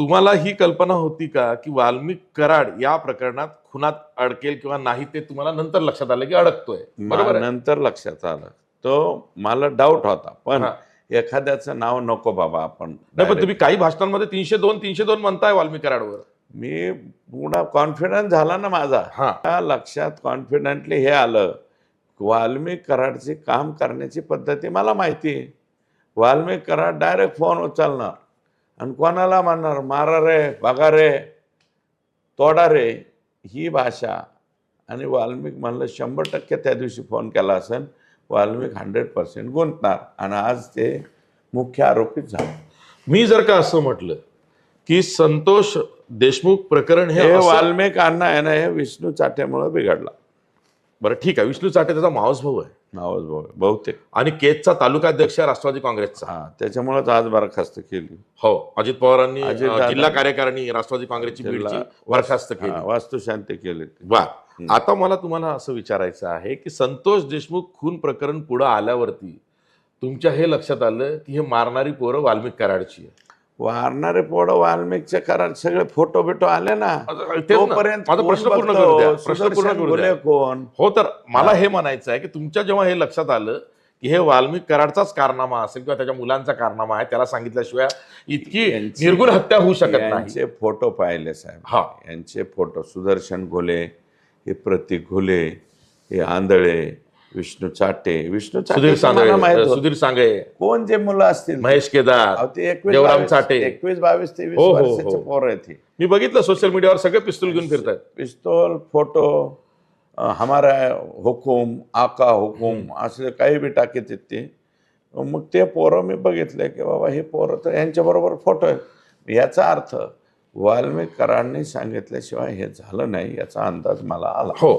तुम्हाला ही कल्पना होती का की वाल्मिक कराड या प्रकरणात खुनात अडकेल किंवा नाही ते तुम्हाला नंतर लक्षात आलं की अडकतोय? बरोबर? नंतर लक्षात आलं. तो मला डाऊट होता. पण. एखाद्याचं नाव नको बाबा आपण नाही पण तुम्ही काही भाषणांमध्ये तीनशे दोन तीनशे दोन म्हणताय वाल्मिक कराडवर. मी पूर्ण कॉन्फिडन्स झाला ना माझा. हा. लक्षात कॉन्फिडेंटली हे आलं. वाल्मिक कराडचे काम करण्याची पद्धती मला माहिती आहे. वाल्मिक कराड डायरेक्ट फोन उचलणार. आणि कोणाला म्हणणार मारा रे बघा रे तोडा रे ही भाषा. आणि वाल्मिक म्हणलं शंभर टक्के त्या दिवशी फोन केला असेल वाल्मिक हंड्रेड पर्सेंट गुंतणार. आणि आज ते मुख्य आरोपीत झाले. मी जर का असं म्हटलं की संतोष देशमुख प्रकरण हे वाल्मिक अण्णा आहे ना हे विष्णू चाट्यामुळे बिघडला. बरं ठीक आहे. विष्णू चाटे त्याचा मावस भाऊ आहे. नावच बहुतेक. आणि केजचा तालुकाध्यक्ष राष्ट्रवादी काँग्रेसचा. हा त्याच्यामुळेच आज बरखास्त केली. हो अजित पवारांनी अजित अं, दादा- जिल्हा कार्यकारिणी राष्ट्रवादी काँग्रेसची जिल्हा- बरखास्त केली. हा, वास्तुशांती केली. वा. आता मला तुम्हाला असं विचारायचं आहे की संतोष देशमुख खून प्रकरण पुढे आल्यावरती तुमच्या हे लक्षात आलं की हे मारणारी पोरं वाल्मिक कराडची आहे वारणारे पोड वाल्मिकचे करार सगळे फोटो बिटो आले ना. तोपर्यंत माझा प्रश्न पूर्ण? करू द्या प्रश्न पूर्ण करू द्या कोण? हो तर मला हे. म्हणायचं आहे की तुमच्या जेव्हा हे लक्षात आलं की हे वाल्मिक कराडचाच कारनामा असेल किंवा त्याच्या मुलांचा कारनामा आहे त्याला सांगितल्याशिवाय इतकी निर्गुण हत्या होऊ शकत नाही. यांचे फोटो पाहिले साहेब. हा. यांचे फोटो सुदर्शन घोले हे प्रतीक घोले हे आंधळे विष्णू चाटे. विष्णू सुधीर सांगळे. सुधीर सांगळे. कोण जे मुलं असतील महेश केदार देवराम चाटे. एकवीस बावीस तेवीस हो, हो, हो. वर्षाचे पोर आहेत मी बघितलं सोशल मीडियावर सगळे पिस्तूल घेऊन फिरतात पिस्तोल फोटो हमारा हुकुम आका हुकुम असले काही बी टाकीत आहेत ते. मग ते पोरं मी बघितले की बाबा हे पोरं तर यांच्याबरोबर फोटो आहेत. याचा अर्थ वाल्मिक कराडने सांगितल्याशिवाय हे झालं नाही याचा अंदाज मला आला. हो.